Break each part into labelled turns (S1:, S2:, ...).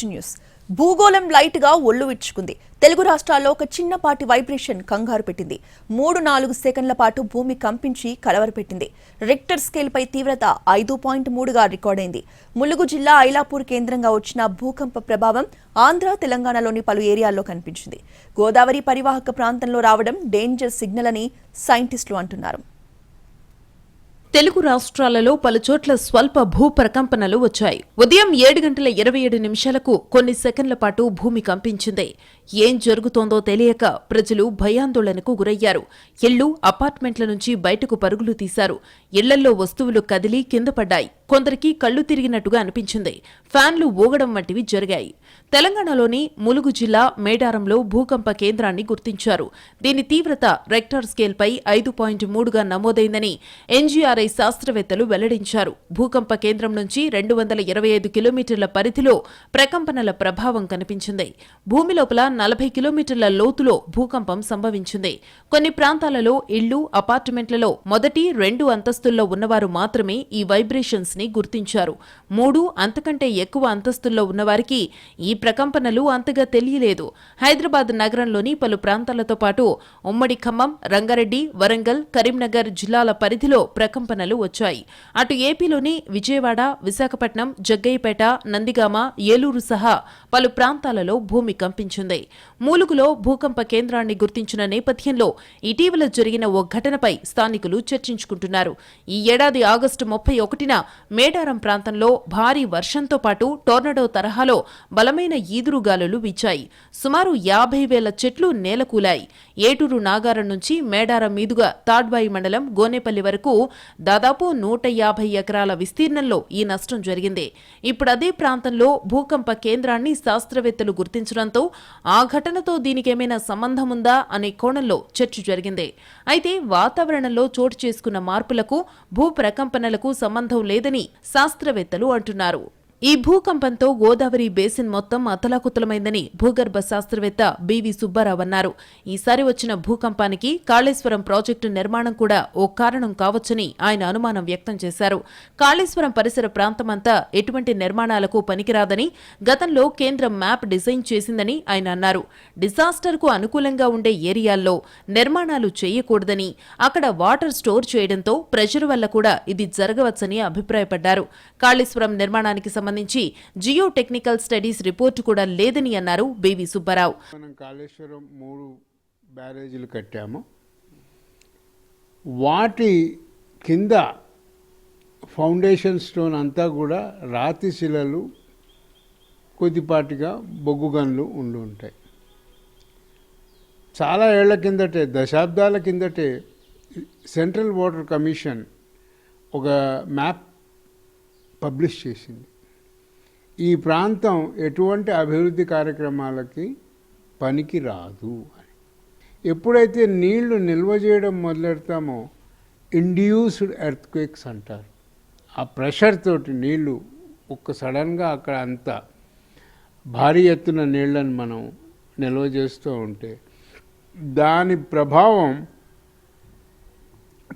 S1: To news. భూగోళం లైట్గా ఒళ్ళు విచ్చుకుంది. తెలుగు రాష్ట్రాల్లో ఒక చిన్నపాటి వైబ్రేషన్ కంగారు పెట్టింది. మూడు నాలుగు సెకండ్ల పాటు భూమి కంపించి కలవరపెట్టింది రిక్టర్ స్కేల్ పై తీవ్రత ఐదు పాయింట్ మూడుగా రికార్డైంది ములుగు జిల్లా ఐలాపూర్ కేంద్రంగా వచ్చిన భూకంప ప్రభావం ఆంధ్ర తెలంగాణలోని పలు ఏరియాల్లో కనిపించింది. గోదావరి పరివాహక ప్రాంతంలో రావడం డేంజర్ సిగ్నల్ అని సైంటిస్టులు అంటున్నారు.
S2: తెలుగు రాష్ట్రాలలో పలుచోట్ల స్వల్ప భూ ప్రకంపనలు వచ్చాయి. ఉదయం ఏడు గంటల ఇరవై ఏడు నిమిషాలకు కొన్ని సెకండ్ల పాటు భూమి కంపించింది. ఏం జరుగుతోందో తెలియక ప్రజలు భయాందోళనకు గురయ్యారు. ఇళ్ళు అపార్ట్మెంట్ల నుంచి బయటకు పరుగులు తీశారు. ఇళ్ళల్లో వస్తువులు కదిలి కింద పడ్డాయి. కొందరికి కళ్ళు తిరిగినట్టుగా అనిపించింది. ఫ్యాన్లు ఊగడం వంటివి జరిగాయి. తెలంగాణలోని ములుగు జిల్లా మేడారంలో భూకంప కేంద్రాన్ని గుర్తించారు. దీని తీవ్రత రెక్టార్ స్కేల్పై ఐదు పాయింట్ మూడుగా నమోదైందని ఎన్జీఆర్ఐ శాస్త్రవేత్తలు వెల్లడించారు. భూకంప కేంద్రం నుంచి రెండు వందల ఇరవై ఐదు కిలోమీటర్ల పరిధిలో ప్రకంపనల ప్రభావం కనిపించింది. భూమి లోపల నలభై కిలోమీటర్ల లోతులో భూకంపం సంభవించింది. కొన్ని ప్రాంతాలలో ఇళ్ళు అపార్ట్మెంట్లలో మొదటి రెండు అంతస్తుల్లో ఉన్నవారు మాత్రమే ఈ వైబ్రేషన్స్ని గుర్తించారు. మూడు అంతకంటే ఎక్కువ అంతస్తుల్లో ఉన్నవారికి ఈ ప్రకంపనలు అంతగా తెలియలేదు. హైదరాబాద్ నగరంలోని పలు ప్రాంతాలతో పాటు ఉమ్మడి ఖమ్మం రంగారెడ్డి వరంగల్ కరీంనగర్ జిల్లాల పరిధిలో ప్రకంపనలు వచ్చాయి. అటు ఏపీలోని విజయవాడ విశాఖపట్నం జగ్గయ్యపేట నందిగామ ఏలూరు సహా పలు ప్రాంతాలలో భూమి కంపించింది. మూలుగులో భూకంప కేంద్రాన్ని గుర్తించిన నేపథ్యంలో ఇటీవల జరిగిన ఓ ఘటనపై స్థానికులు చర్చించుకుంటున్నారు. ఈ ఏడాది ఆగస్టు ముప్పై ఒకటిన మేడారం ప్రాంతంలో భారీ వర్షంతో పాటు టోర్నడో తరహాలో బలమైన ఈదురుగాలులు వీచాయి. సుమారు యాభై వేల చెట్లు నేలకూలాయి. ఏటూరు నాగారం నుంచి మేడారం మీదుగా తాడ్వాయి మండలం గోనేపల్లి వరకు దాదాపు నూట యాభై ఎకరాల విస్తీర్ణంలో ఈ నష్టం జరిగింది. ఇప్పుడు అదే ప్రాంతంలో భూకంప కేంద్రాన్ని శాస్త్రవేత్తలు గుర్తించడంతో ఆ ఘటనతో దీనికేమైనా సంబంధం ఉందా అనే కోణంలో చర్చ జరిగింది. అయితే వాతావరణంలో చోటు చేసుకున్న మార్పులకు భూ ప్రకంపనలకు సంబంధం లేదని శాస్త్రవేత్తలు అంటున్నారు. ఈ భూకంపంతో గోదావరి బేసిన్ మొత్తం అతలాకుతలమైందని భూగర్భ శాస్త్రవేత్త బివి సుబ్బారావు అన్నారు. ఈసారి వచ్చిన భూకంపానికి కాళేశ్వరం ప్రాజెక్టు నిర్మాణం కూడా ఓ కారణం కావచ్చని ఆయన అనుమానం వ్యక్తం చేశారు. కాళేశ్వరం పరిసర ప్రాంతమంతా ఎటువంటి నిర్మాణాలకు పనికిరాదని గతంలో కేంద్రం మ్యాప్ డిజైన్ చేసిందని ఆయన అన్నారు. డిజాస్టర్కు అనుకూలంగా ఉండే ఏరియాల్లో నిర్మాణాలు చేయకూడదని అక్కడ వాటర్ స్టోర్ చేయడంతో ప్రెషర్ వల్ల కూడా ఇది జరగవచ్చని అభిప్రాయపడ్డారు. కాళేశ్వరం నిర్మాణానికి సంబంధించి జియో టెక్నికల్ స్టడీస్ రిపోర్టు కూడా లేదని అన్నారు బివి సుబ్బారావు.
S3: మనం కాళేశ్వరం మూడు బ్యారేజీలు కట్టాము. వాటి కింద ఫౌండేషన్ స్టోన్ అంతా కూడా రాతి శిలలు కొద్దిపాటిగా బొగ్గు గన్లు ఉండి ఉంటాయి. చాలా ఏళ్ళ కిందటే దశాబ్దాల కిందటే సెంట్రల్ వాటర్ కమిషన్ ఒక మ్యాప్ పబ్లిష్ చేసింది. ఈ ప్రాంతం ఎటువంటి అభివృద్ధి కార్యక్రమాలకి పనికి రాదు అని. ఎప్పుడైతే నీళ్ళు నిల్వ చేయడం మొదలెడతామో ఇండ్యూస్డ్ ఎర్త్క్వేక్స్ అంటారు. ఆ ప్రెషర్ తోటి నీళ్ళు ఒక్క సడన్గా అక్కడ అంత భారీ ఎత్తున నీళ్ళను మనం నిల్వ చేస్తూ ఉంటే దాని ప్రభావం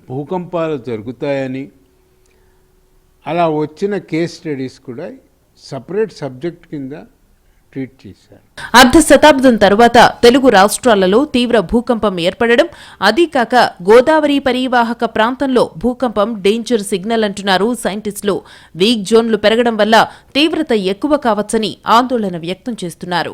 S3: భూకంపాలు జరుగుతాయని అలా వచ్చిన కేస్ స్టడీస్ కూడా సపరేట్ సబ్జెక్ట్ కింద ట్రీట్ చేశారు.
S2: అర్ధ శతాబ్దం తర్వాత తెలుగు రాష్ట్రాలలో తీవ్ర భూకంపం ఏర్పడడం అదీకాక గోదావరి పరివాహక ప్రాంతంలో భూకంపం డేంజర్ సిగ్నల్ అంటున్నారు సైంటిస్టులు. వీక్ జోన్లు పెరగడం వల్ల తీవ్రత ఎక్కువ కావచ్చని ఆందోళన వ్యక్తం చేస్తున్నారు.